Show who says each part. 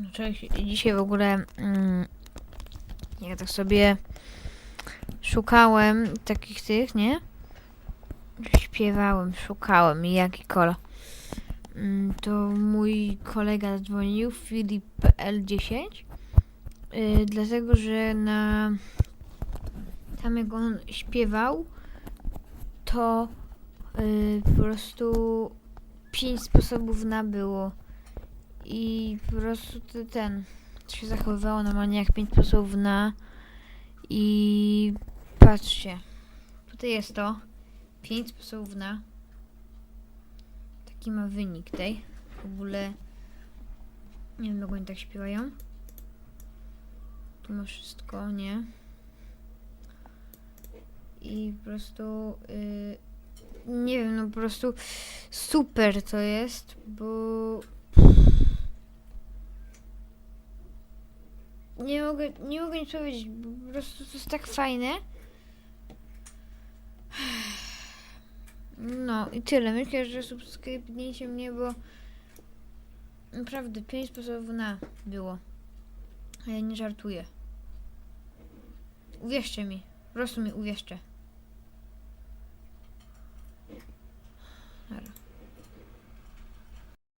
Speaker 1: No, Cześć, dzisiaj w ogóle mm, ja tak sobie szukałem takich tych, nie? Śpiewałem, szukałem i jaki kolo. Mm, To mój kolega dzwonił, Filip L10, yy, dlatego że na tam jak on śpiewał, to yy, po prostu pięć sposobów na było. I po prostu te- ten się zachowywało normalnie jak pięć sposobów na i patrzcie. Tutaj jest to. Pięć sposobów na. Taki ma wynik tej. W ogóle nie wiem jak oni tak śpiewają. Tu ma wszystko, nie? I po prostu y, nie wiem, no po prostu super to jest, bo nie mogę, nie mogę nic powiedzieć, po prostu to jest tak fajne. No i tyle. Myślę, że subskrybnijcie mnie, bo naprawdę pięć sposobów na było. A ja nie żartuję. Uwierzcie mi. Po prostu mi uwierzcie.